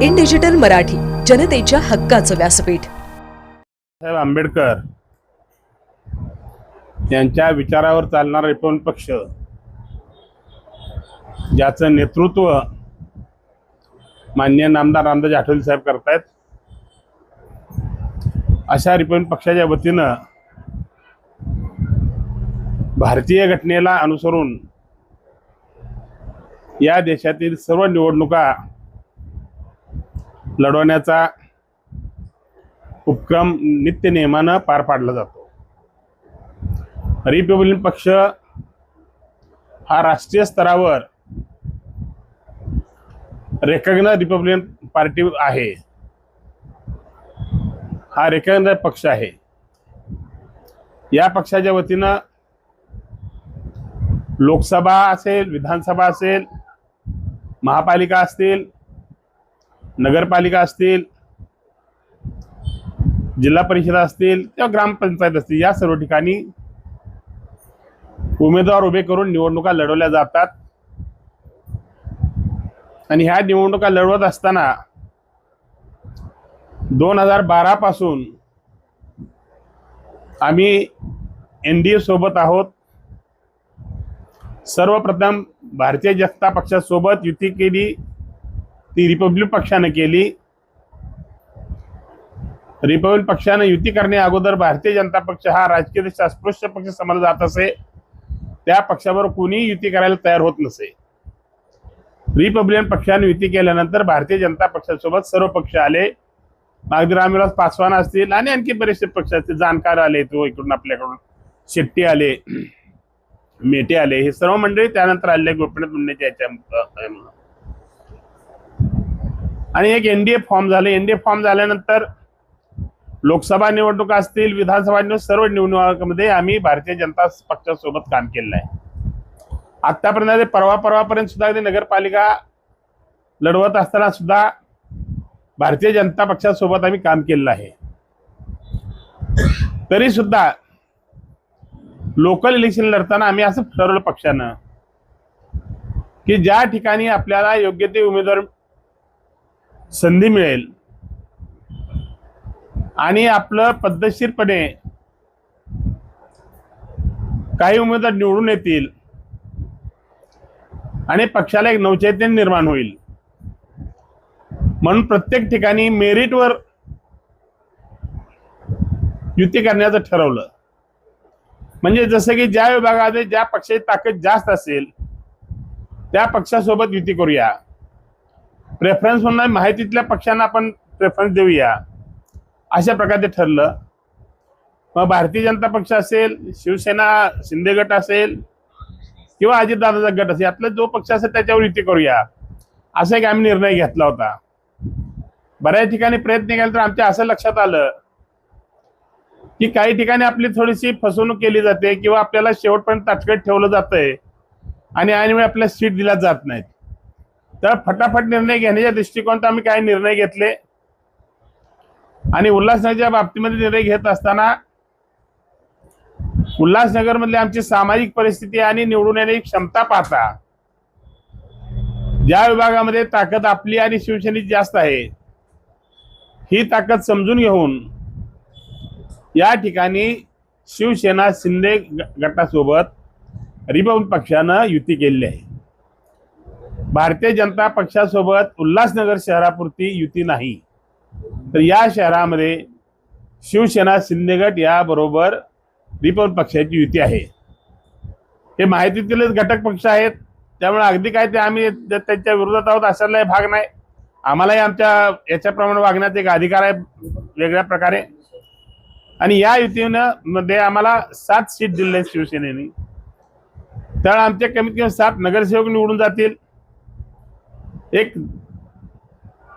In digital Marathi जनतेच्या हक्काचं व्यासपीठ. साहेब आंबेडकर यांच्या विचारावर चालणारा रिपब्लिक पक्ष ज्याचं नेतृत्व मान्य नामदार रामदास आठवले साहेब करतायत अशा रिपब्लिक पक्षाच्या वतीनं भारतीय घटनेला अनुसरून या देशातील सर्व निवडणुका लढवण्याचा उपक्रम नित्य नियमानं पार पाडला जातो. रिपब्लिकन पक्ष हा राष्ट्रीय स्तरावर रेकग्नाइज रिपब्लिकन पार्टी आहे. हा रेकग्नाइज पक्ष आहे. या पक्षाच्या वतीनं लोकसभा असेल विधानसभा असेल महापालिका असतील नगरपालिका असतील जिल्हा परिषद असतील किंवा ग्रामपंचायत असतील या सर्व ठिकाणी उमेदवार उभे करून निवडणुका लढवल्या जातात. आणि ह्या निवडणुका लढवत असताना दोन हजार बारा पासून आम्ही एन डी ए सोबत आहोत. सर्वप्रथम भारतीय जनता पक्षासोबत युती केली ती रिपब्लिक पक्षानं केली. रिपब्लिक पक्षानं युती करण्या अगोदर भारतीय जनता पक्ष हा राजकीय दृष्ट्या अस्पृश्य पक्ष समजला जात असे. त्या पक्षावर कोणी युती करायला तयार होत नसे. रिपब्लिकन पक्षाने युती केल्यानंतर भारतीय जनता पक्षासोबत सर्व पक्ष आले. अगदी रामविलास पासवान असतील आणि आणखी बरेचसे पक्ष असतील. जाणकार आले तो इकडून आपल्याकडून. शेट्टी आले. मेटे आले. हे सर्व मंडळी त्यानंतर आले गोपीनाथ मुंडेच्या याच्या आणि एक एनडीए फॉर्म झाले. एनडीए फॉर्म झाल्यानंतर लोकसभा निवडणुका असतील विधानसभा निवडणूक सर्व निवडणुकांमध्ये आम्ही भारतीय जनता पक्षासोबत काम केलेलं आहे. आतापर्यंत परवा परवापर्यंत सुद्धा अगदी नगरपालिका लढवत असताना सुद्धा भारतीय जनता पक्षासोबत आम्ही काम केलेलं आहे. तरी सुद्धा लोकल इलेक्शन लढताना आम्ही असं ठरवलं पक्षानं की ज्या ठिकाणी आपल्याला योग्य ते उमेदवार संधी मिळेल आणि आपलं पद्धतशीरपणे काही उमेदवार निवडून येतील आणि पक्षाला एक नवचैतन्य निर्माण होईल. म्हणून प्रत्येक ठिकाणी मेरिटवर युती करण्याचं ठरवलं. म्हणजे जसं की ज्या विभागामध्ये ज्या पक्षाची ताकद जास्त असेल त्या पक्षासोबत युती करूया. प्रेफरन्स म्हणून माहितीतल्या पक्षांना आपण प्रेफरन्स देऊया. अशा प्रकारे ठरलं. मग भारतीय जनता पक्ष असेल शिवसेना शिंदे गट असेल किंवा अजितदादाचा गट असेल यातला जो पक्ष असेल त्याच्यावर युती करूया. असा एक आम्ही निर्णय घेतला होता. बऱ्याच ठिकाणी प्रयत्न केला तर आमच्या असं लक्षात आलं. की काही ठिकाणी आपली थोडीशी फसवणूक केली जाते किंवा आपल्याला शेवटपर्यंत ताटकत ठेवलं जातंय आणि ऐनवेळी आपल्याला सीट दिल्या जात नाहीत. तर फटाफट निर्णय घेण्याच्या दृष्टिकोनात आम्ही काही निर्णय घेतले. आणि उल्हासनगरच्या बाबतीमध्ये निर्णय घेत असताना उल्हासनगरमधली आमची सामाजिक परिस्थिती आणि निवडून येण्याची क्षमता पाहता ज्या विभागामध्ये ताकद आपली आणि शिवसेनेची जास्त आहे ही ताकद समजून घेऊन या ठिकाणी शिवसेना शिंदे गटासोबत रिपब्लिक पक्षानं युती केलेली आहे. भारतीय जनता पक्षासोबत उल्हासनगर शहरापुरती युती नाही. तर या शहरामध्ये शिवसेना शिंदेगट याबरोबर रिपब्लिक पक्षाची युती आहे. हे माहितीतीलच घटक पक्ष आहेत. त्यामुळे अगदी काय ते आम्ही त्यांच्या विरोधात आहोत अशाला भाग नाही. आम्हालाही आमच्या याच्याप्रमाणे वागण्याचा एक अधिकार आहे वेगळ्या प्रकारे. आणि या युतीनं मध्ये आम्हाला सात सीट दिले शिवसेनेने. तर आमचे कमीत कमी सात नगरसेवक निवडून जातील. एक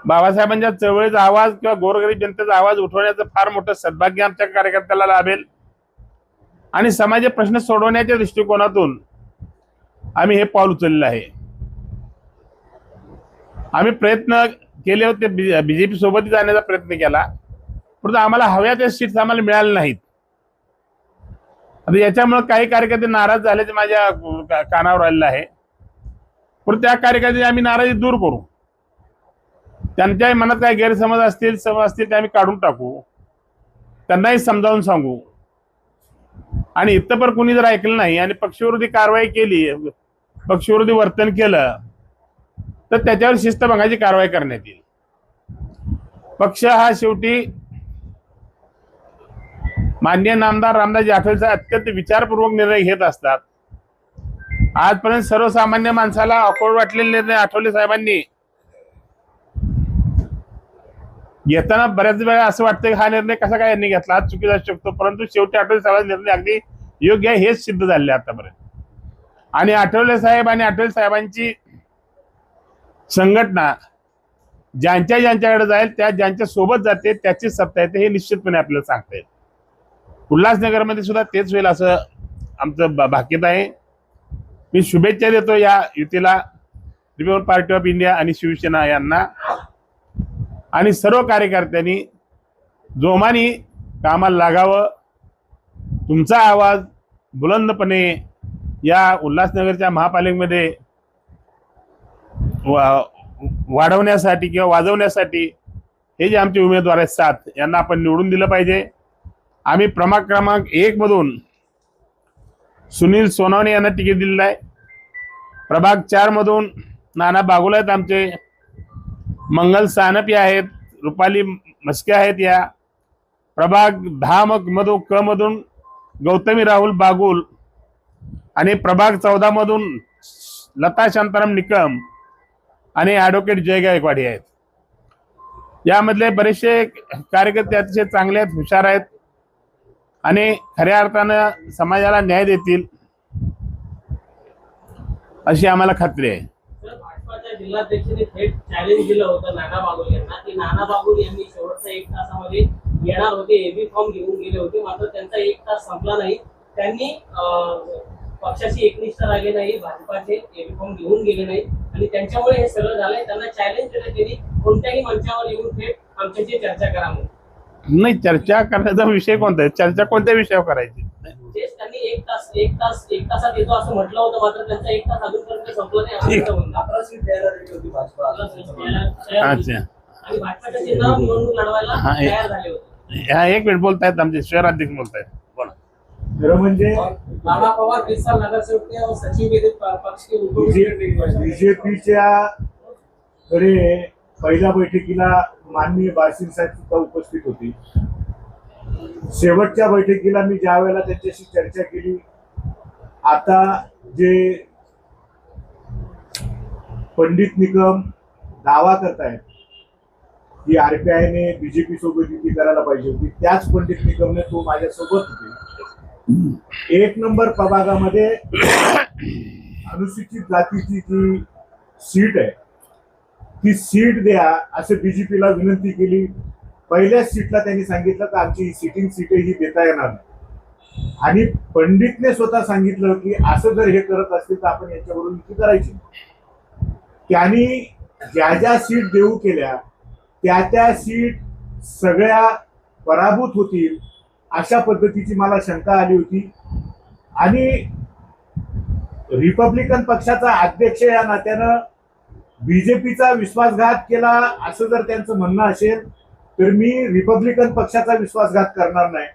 बाबासाहेबांच्या चळवळीचा आवाज किंवा गोरगरीब जनतेचा आवाज उठवण्याचं फार मोठं सद्भाग्य आमच्या कार्यकर्त्याला लाभेल. आणि समाज प्रश्न सोडवण्याच्या दृष्टिकोनातून आम्ही हे पाऊल उचललेलं आहे. आम्ही प्रयत्न केले होते बीजेपी सोबत जाण्याचा प्रयत्न केला. परंतु आम्हाला हव्या त्या सीट्स आम्हाला मिळाल्या नाहीत. आता याच्यामुळे काही कार्यकर्ते नाराज झाल्याचे माझ्या कानावर आलेलं आहे. पण त्या कार्यकर्त्याची आम्ही नाराजी दूर करू. त्यांच्याही मनात काय गैरसमज असतील समज असतील ते आम्ही काढून टाकू. त्यांनाही समजावून सांगू. आणि इथं पण कुणी जर ऐकलं नाही आणि पक्षविरोधी कारवाई केली पक्षविरोधी वर्तन केलं तर त्याच्यावर शिस्तभंगाची कारवाई करण्यात येईल. पक्ष हा शेवटी मान्य नामदार रामदास आठवलेचा अत्यंत विचारपूर्वक निर्णय घेत असतात. आजपर्यंत सर्वसामान्य माणसाला अकोड वाटलेले निर्णय आठवले साहेबांनी. घेताना बऱ्याच वेळा असं वाटतं की हा निर्णय कसा काय यांनी घेतला? हा चुकीचा असू शकतो. परंतु शेवटी आठवले साहेबांचा निर्णय अगदी योग्य आहे हेच सिद्ध झाले आतापर्यंत. आणि आठवले साहेब आणि आठवले साहेबांची संघटना ज्यांच्या ज्यांच्याकडे जाईल त्या ज्यांच्या सोबत जाते त्याचीच सत्ता येते हे निश्चितपणे आपल्याला सांगता येईल. उल्हासनगरमध्ये सुद्धा तेच होईल असं आमचं भाकीत आहे. मी शुभेच्छा देतो या युतीला रिपब्लिकन पार्टी ऑफ इंडिया आणि शिवसेना यांना. आणि सर्व कार्यकर्त्यांनी जोमाने कामाला लागावं. तुमचा आवाज बुलंदपणे या उल्हासनगरच्या महापालिकेमध्ये वा- वाढवण्यासाठी किंवा वाजवण्यासाठी हे जे आमचे उमेदवार आहेत सात यांना आपण निवडून दिलं पाहिजे. आम्ही प्रमा क्रमांक एक मधून सुनील सोनवणे यांना तिकीट दिलेलं आहे. प्रभाग चार मधून नाना बागुल आहेत आमचे. मंगल सानपी आहेत रुपाली मस्के आहेत या. प्रभाग दहा मग मधून क मधून गौतमी राहुल बागुल आणि प्रभाग चौदा मधून लता शांताराम निकम आणि ॲडव्होकेट जय गायकवाडी आहेत. यामधले बरेचसे कार्यकर्ते अतिशय चांगले आहेत हुशार आहेत. आणि खऱ्या अर्थानं समाजाला न्याय देतील अशी आम्हाला खात्री आहे. तर भाजपाच्या जिल्हाध्यक्षांनी थेट चॅलेंज दिलं होतं नाना बागुल यांना. की नाना बागुल यांनी शेवटच्या एक तासामध्ये येणार होते एबी फॉर्म घेऊन गेले होते. मात्र त्यांचा एक तास संपला नाही. त्यांनी पक्षाशी एकनिष्ठ राहिले नाही भाजपाचे एबी फॉर्म घेऊन गेले नाही. आणि त्यांच्यामुळे हे सगळं झालंय. त्यांना चॅलेंज दिलं त्यांनी कोणत्याही मंचावर येऊन थेट आमच्याशी चर्चा करा म्हणून. नाही चर्चा करण्याचा विषय कोणता आहे? चर्चा कोणत्या विषयावर करायची? तेच त्यांनी एक तास एक तास एक तासात येतो असं म्हटलं होतं मात्र त्यांचा एक तास अजूनपर्यंत संपला नाही असं ठीक. त्यांचं म्हणणं. अकराशे द्यायला रेडी होती भाजपा. अच्छा. आणि भाजपाच्या चिन्हावर निवडणूक लढवायला हा, हे- तयार झाले होते. ह्या एक मिनिट बोलतायत आमचे शहराध्यक्ष बोलतायत. बोला. खरं म्हणजे नाना पवार बीस साल नगरसेवक थे और सचिव भी थे प- पक्ष के उप बीजेपीच्या कडे पहिल्या बैठकीला माननीय बासिर साहेब सुद्धा उपस्थित होते. शेवटच्या बैठकीला मी ज्या वेळेला त्यांच्याशी चर्चा केली आता जे पंडित निकम दावा करतायत की आरपीआयने बीजेपी सोबत युती करायला पाहिजे होती त्याच पंडित निकमने तो माझ्यासोबत होते. एक नंबर प्रभागामध्ये अनुसूचित जातीची जी सीट आहे ती सीट द्या असं बीजेपीला विनंती केली. पहिल्याच सीटला त्यांनी सांगितलं तर आमची ही सिटिंग सीट ही देता येणार नाही. आणि पंडितने स्वतः सांगितलं की असं जर हे करत असतील तर आपण याच्यावरून युती करायची. त्यांनी ज्या ज्या सीट देऊ केल्या त्या त्या सीट सगळ्या पराभूत होतील अशा पद्धतीची मला शंका आली होती. आणि रिपब्लिकन पक्षाचा अध्यक्ष या नात्यानं बीजेपीचा विश्वासघात केला असं जर त्यांचं म्हणणं असेल तर मी रिपब्लिकन पक्षाचा विश्वासघात करणार नाही.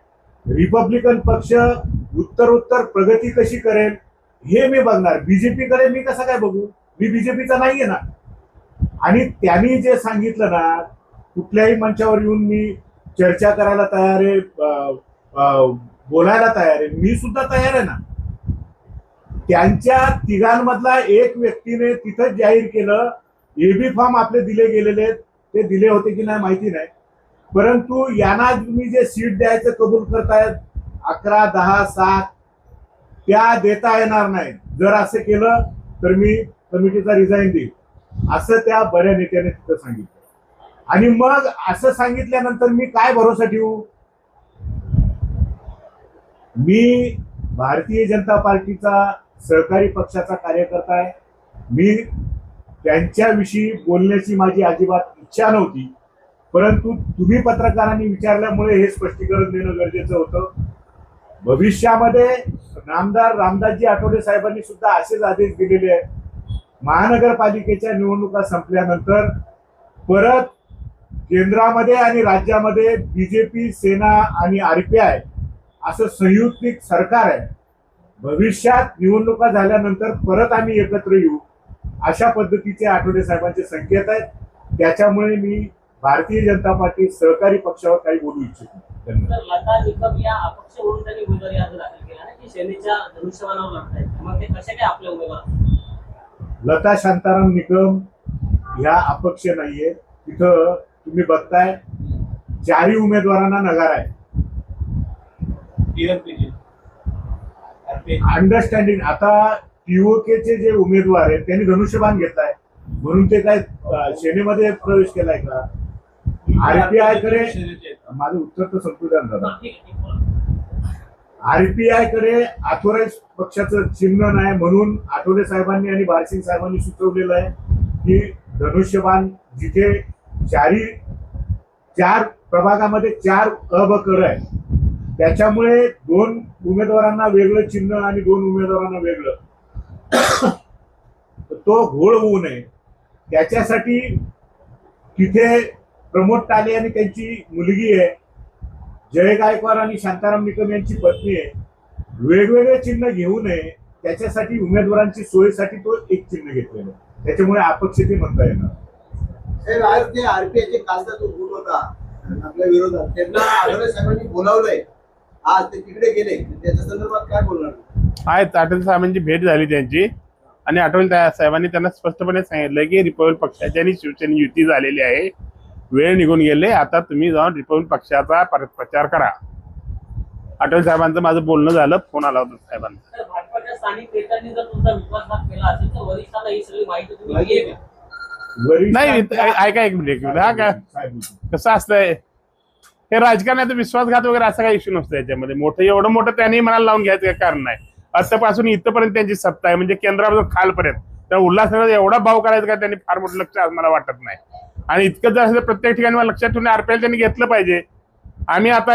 रिपब्लिकन पक्ष उत्तरोत्तर प्रगती कशी करेल हे मी बघणार. बीजेपीकडे मी कसं काय बघू? मी बीजेपीचा नाहीये ना. आणि त्यांनी जे सांगितलं ना कुठल्याही मंचावर येऊन मी चर्चा करायला तयार आहे बोलायला तयार आहे. मी सुद्धा तयार आहे ना. त्यांच्या तिघांमधला एक व्यक्तीने तिथं जाहीर केलं. एबी फॉर्म आपले दिले गेलेले आहेत. ते दिले होते की नाही माहिती नाही. परंतु यांना तुम्ही जे सीट द्यायचं कबूल करतायत अकरा दहा सात त्या देता येणार नाही. जर असं केलं तर मी कमिटीचा रिझाईन देईल. असं त्या बऱ्या नेत्याने तिथं सांगितलं. आणि मग असं सांगितल्यानंतर मी काय भरोसा ठेवू? मी भारतीय जनता पार्टीचा सहकारी पक्षाचा कार्यकर्ता आहे. मी त्यांच्याविषयी बोलण्याची माझी अजिबात इच्छा नव्हती परंतु तुम्ही पत्रकारांनी विचारल्यामुळे हे स्पष्टीकरण देणं गरजेचं होतं. भविष्यामध्ये नामदार रामदासजी आठवले साहेबांनी सुद्धा असेच आदेश दिलेले आहेत. महानगरपालिकेच्या निवडणुका संपल्यानंतर परत केंद्रामध्ये आणि राज्यामध्ये बीजेपी सेना आणि आरपीआय असं संयुक्तिक सरकार आहे. भविष्यात निवडणुका झाल्यानंतर परत आम्ही एकत्र येऊ. अशा पद्धतीचे आठवडे साहेबांचे संकेत आहेत. त्याच्यामुळे मी भारतीय जनता पार्टी सहकारी पक्षावर काही बोलू इच्छितो लता शांताराम निकम ह्या अपक्ष नाहीये. तिथं तुम्ही बघताय चारही उमेदवारांना नकार आहे अंडरस्टँडिंग आता टीओकेचे जे उमेदवार आहेत त्यांनी धनुष्यबाण घेतलाय. म्हणून ते काय सेनेमध्ये प्रवेश केलाय का? आरपीआयकडे माझं उत्तर तर संपू द्या ना दादा बरं, ठीक आहे ठीक आहे, बोला. आरपीआयकडे अथोराईज पक्षाचं चिन्ह नाही म्हणून आठवले साहेबांनी आणि बारसिंग साहेबांनी सुचवलेलं आहे की धनुष्यबाण जिथे चारी चार प्रभागामध्ये चार अबकर आहे त्याच्यामुळे दोन उमेदवारांना वेगळं चिन्ह आणि दोन उमेदवारांना वेगळं. तो घोळ होऊ नये. त्याच्यासाठी तिथे प्रमोद टाले आणि त्यांची मुलगी आहे जय गायकवाड आणि शांताराम निकम यांची पत्नी आहे. वेगवेगळे चिन्ह घेऊ नये. त्याच्यासाठी उमेदवारांची सोयीसाठी तो एक चिन्ह घेतलेलं त्याच्यामुळे त्याच्यामुळे अपक्षते म्हणता येणार. ते आरपीआयचे खासदार जो गुण होता आपल्या विरोधात त्यांना आढळराव साहेबांनी बोलावलंय. आज ते तिकडे गेले त्याच्या संदर्भात काय बोलणार? आहेत अटल साहेबांची भेट झाली त्यांची. आणि अटल साहेबांनी त्यांना स्पष्टपणे सांगितलं की रिपब्लिक पक्षाची आणि शिवसेने युती झालेली आहे. वेळ निघून गेले आता तुम्ही जाऊन रिपब्लिक पक्षाचा परत प्रचार करा. अटल साहेबांचं माझं बोलणं झालं फोन आला होता साहेबांना. ही नाही ऐका एक मिनिट हा काय. कसं असतंय? हे राजकारणात विश्वासघात वगैरे असा काही इश्यू नसतो याच्यामध्ये. मोठं एवढं मोठं त्यांनी मनाला लावून घ्यायचं काही कारण नाही. आतापासून इथपर्यंत त्यांची सत्ता आहे. म्हणजे केंद्रापासून खालपर्यंत. तर उल्हासनगर एवढा भाव करायचा का त्यांनी फार मोठं लक्ष आज मला वाटत नाही. आणि इतकं जर असेल प्रत्येक ठिकाणी मला लक्षात ठेवून आरपीएल त्यांनी घेतलं पाहिजे. आम्ही आता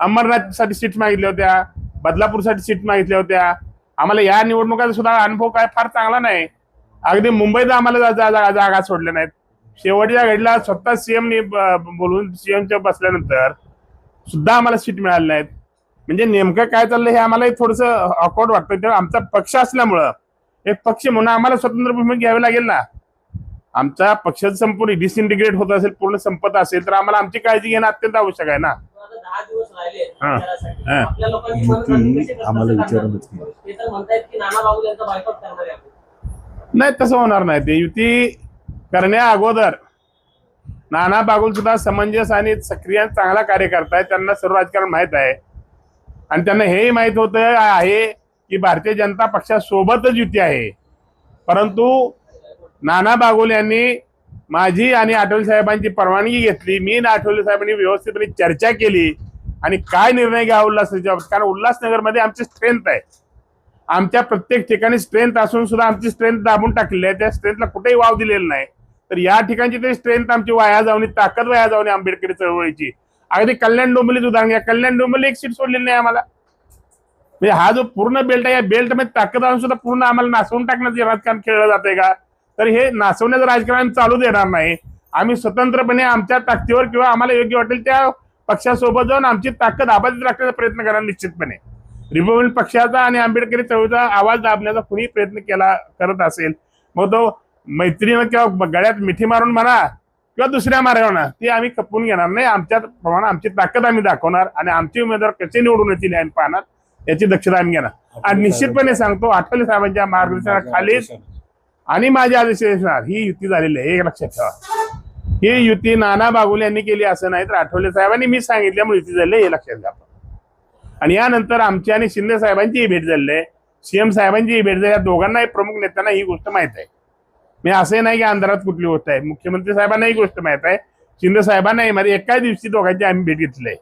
अंबरनाथसाठी सीट मागितल्या होत्या. बदलापूरसाठी सीट मागितल्या होत्या. आम्हाला या निवडणुकाचा सुद्धा अनुभव काय फार चांगला नाही. अगदी मुंबईत आम्हाला जागा सोडल्या नाहीत. शेवटच्या घडीला स्वतः सीएम बोलून सीएमच्या बसल्यानंतर सुद्धा आम्हाला सीट मिळाली नाहीत म्हणजे नेमकं काय चाललंय हे आम्हाला थोडस ऑकवर्ड वाटतं तेव्हा आमचा पक्ष असल्यामुळं एक पक्ष म्हणून आम्हाला स्वतंत्र भूमिका घ्यावी लागेल ना आमचा पक्ष संपूर्ण डिसइंटिग्रेट होत असेल पूर्ण संपत असेल तर आम्हाला आमची काळजी घेणं अत्यंत आवश्यक आहे ना पण आता दहा दिवस राहिले आहेत. प्रचारासाठी. आपल्या लोकांची मनस्थिती कशी कसं आम्हाला करणार? विचारूनच केलं. ते तर म्हणतायत की नाना बाबू यांचा बायकॉट करणार आहे आपण नाही तसं होणार नाही ते युती करण्या अगोदर नाना बागुल सुद्धा समंजस आणि सक्रिय चांगला कार्य करताय त्यांना सर्व राजकारण माहीत आहे. आणि त्यांना हेही माहीत होतं आहे की भारतीय जनता पक्षासोबतच युती आहे. परंतु नाना बागुल यांनी माझी आणि आठवले साहेबांची परवानगी घेतली. मी आणि आठवले साहेबांनी व्यवस्थितपणे चर्चा केली. आणि काय निर्णय घ्या उल्हासनगरच्या कारण उल्हासनगरमध्ये आमची स्ट्रेंथ आहे. आमच्या प्रत्येक ठिकाणी स्ट्रेंथ असून सुद्धा आमची स्ट्रेंथ दाबून टाकलेली आहे. त्या स्ट्रेंथला कुठेही वाव दिलेला नाही. तर या ठिकाणची तरी स्ट्रेंथ आमची वाया जाऊन ताकद वाया जाऊन आंबेडकरी चळवळीची. अगदी कल्याण डोंबलीच उदाहरण घ्या. कल्याण डोंबली एक सीट सोडलेली नाही आम्हाला. म्हणजे हा जो पूर्ण बेल्ट आहे या बेल्टमध्ये ताकद आणून सुद्धा पूर्ण आम्हाला नासवून टाकण्याचं राजकारण खेळलं जातंय का? तर हे नासवण्याचं राजकारण चालू देणार नाही. आम्ही स्वतंत्रपणे आमच्या ताकदीवर किंवा आम्हाला योग्य वाटेल त्या पक्षासोबत जाऊन आमची ताकद आबाधित राखण्याचा प्रयत्न करा निश्चितपणे. रिपब्लिकन पक्षाचा आणि आंबेडकरी चळवळीचा आवाज दाबण्याचा कुणी प्रयत्न केला करत असेल. मग तो मैत्रीनं किंवा गळ्यात मिठी मारून म्हणा किंवा दुसऱ्या मार्गावर ते आम्ही खपवून घेणार नाही. आमच्या प्रमाणे आमची ताकद आम्ही दाखवणार आणि आमचे उमेदवार कसे निवडून येतील आम्ही पाहणार. याची दक्षता आम्ही घेणार. आणि निश्चितपणे सांगतो आठवले साहेबांच्या मार्गदर्शनाखाली आणि माझ्या आदेशानुसार ही युती झालेली आहे. हे लक्षात ठेवा. ही युती नाना बागुल यांनी केली असं नाही तर आठवले साहेबांनी मी सांगितल्यामुळे युती झाली हे लक्षात घ्या. आणि यानंतर आमची आणि शिंदे साहेबांची ही भेट झाली आहे. सीएम साहेबांची ही भेट झाली या दोघांनाही प्रमुख नेत्यांना ही गोष्ट माहीत आहे. मी असं नाही की अंधारात कुठली गोष्ट आहे. मुख्यमंत्री साहेबांना ही गोष्ट माहीत आहे. शिंदे साहेबांनाही माझी एकाच दिवशी दोघांची आम्ही भेट घेतली आहे.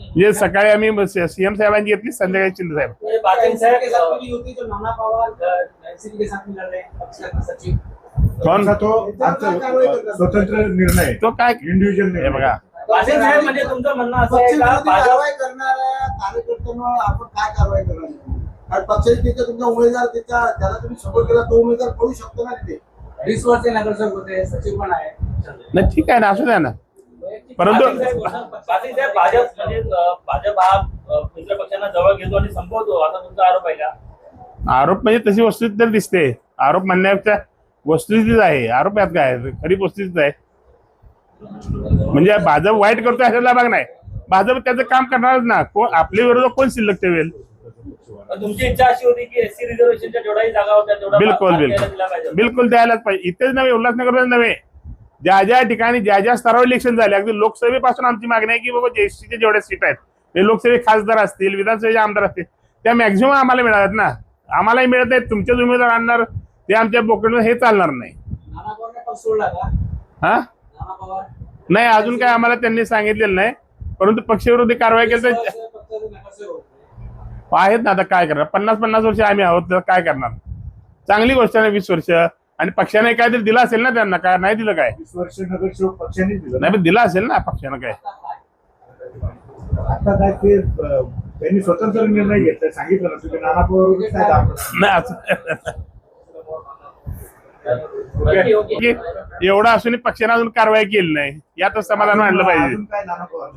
म्हणजे सकाळी आम्ही सीएम साहेबांची घेतली संध्याकाळी शिंदे साहेब. म्हणजे बाकी साहेब के साथ मिली होती जो नाना पवार एनसीपी के साथ मिल रहे हैं पक्ष का सचिव कोण त्यांचा स्वतंत्र निर्णय. तो काय? इंडिव्हिज्युअल हे बघा. म्हणजे तुमचं म्हणणं असं आहे का? पक्षविरोधी भाजप कारवाई करणाऱ्या कार्यकर्त्यांवर आपण काय कारवाई करणार? कारण पक्षाचे तिथे तुमचा उमेदवार त्याच्या त्याला तुम्ही सपोर्ट केला तो उमेदवार पडू शकतो ना तिथे? वीस वर्ष नगरसेवक होते सचिव पण आहे नाही ठीक आहे ना असू द्या ना. परंतु पाटील साहेब भाजप म्हणजे अं, भाजप हा अं, मित्र पक्षांना जवळ घेतो आणि संपवतो असा तुमचा आरोप आहे का? आरोप म्हणजे तशी वस्तुस्थिती तर दिसते. आरोप म्हणण्यापेक्षा वस्तुस्थितीच आहे. आरोप यात काय? आहे? खरी वस्तुस्थितीच आहे. म्हणजे भाजप वाईट करतोय अशाला भाग नाही. भाजप त्याचं काम करणारच ना. कोण आपल्या विरोधात कोण शिल्लक ठेवेल? तुमची इच्छा अशी होती की एससी रिझर्वेशनच्या जेवढाही जागा होत्या तेवढा बिलकुल बिलकुल. बिलकुल द्यायलाच पाहिजे. इथेच नव्हे उल्हासनगरमध्ये नव्हे. ज्या ज्या ठिकाणी ज्या ज्या स्तरावर इलेक्शन झाले अगदी लोकसभेपासून आमची मागणी आहे की बाबा जेएसटीचे जेवढे सीट आहेत ते लोकसभे खासदार असतील विधानसभेचे आमदार असतील त्या मॅक्झिमम आम्हाला मिळाल्यात ना. आम्हालाही मिळत नाहीत तुमचेच उमेदवार आणणार ते आमच्या बोकडून हे चालणार नाही. नाना पवारने पण सोडला का? हा? नाना पवार? नाही अजून काय आम्हाला त्यांनी सांगितलेलं नाही परंतु पक्षविरोधी कारवाई केली तर पक्षाचे नगरसेवक होते. आहेत ना आता काय करणार? पन्नास पन्नास वर्ष आम्ही आहोत तर काय करणार? चांगली गोष्ट आहे वीस वर्ष. आणि पक्षाने काहीतरी दिलं असेल ना त्यांना काय नाही दिलं काय? वीस वर्ष नगरसेवक पक्षाने दिलं. नाही पण दिलं असेल ना पक्षानं काय? आता काय? ते अं, त्यांनी स्वतंत्र निर्णय घेतला सांगितलं ना तुम्ही नाना पवार काय? नाही असं. की एवढं असून पक्षाने अजून कारवाई केली नाही. यातच समाधान मांडलं पाहिजे. अजून काय नाना पवार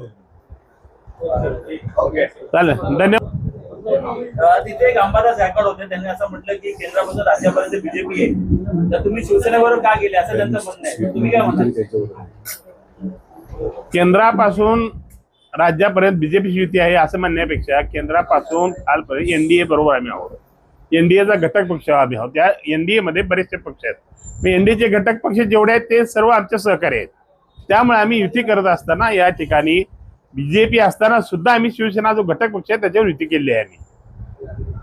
चालेल. धन्यवाद. तिथे एक अंबादास गायकवाड होते. त्यांनी असं म्हटलं की केंद्रापासून राज्यापर्यंत बीजेपी आहे. तर तुम्ही शिवसेनेवर का गेले? असं त्यांचं म्हणणं आहे. तुम्ही काय म्हणता? केंद्रापासून राज्यापर्यंत बीजेपीची युती आहे असं म्हणण्यापेक्षा केंद्रापासून खालपर्यंत एनडीए बरोबर आम्ही आहोत. एनडीएचा घटक पक्ष आम्ही आहोत. त्या एनडीए मध्ये बरेचसे पक्ष आहेत. एनडीएचे घटक पक्ष जेवढे आहेत ते सर्व आमचे सहकारी आहेत. त्यामुळे आम्ही युती करत असताना या ठिकाणी बीजेपी असताना सुद्धा आम्ही शिवसेना जो घटक पक्ष आहे त्याच्यावर युती केली आहे आम्ही.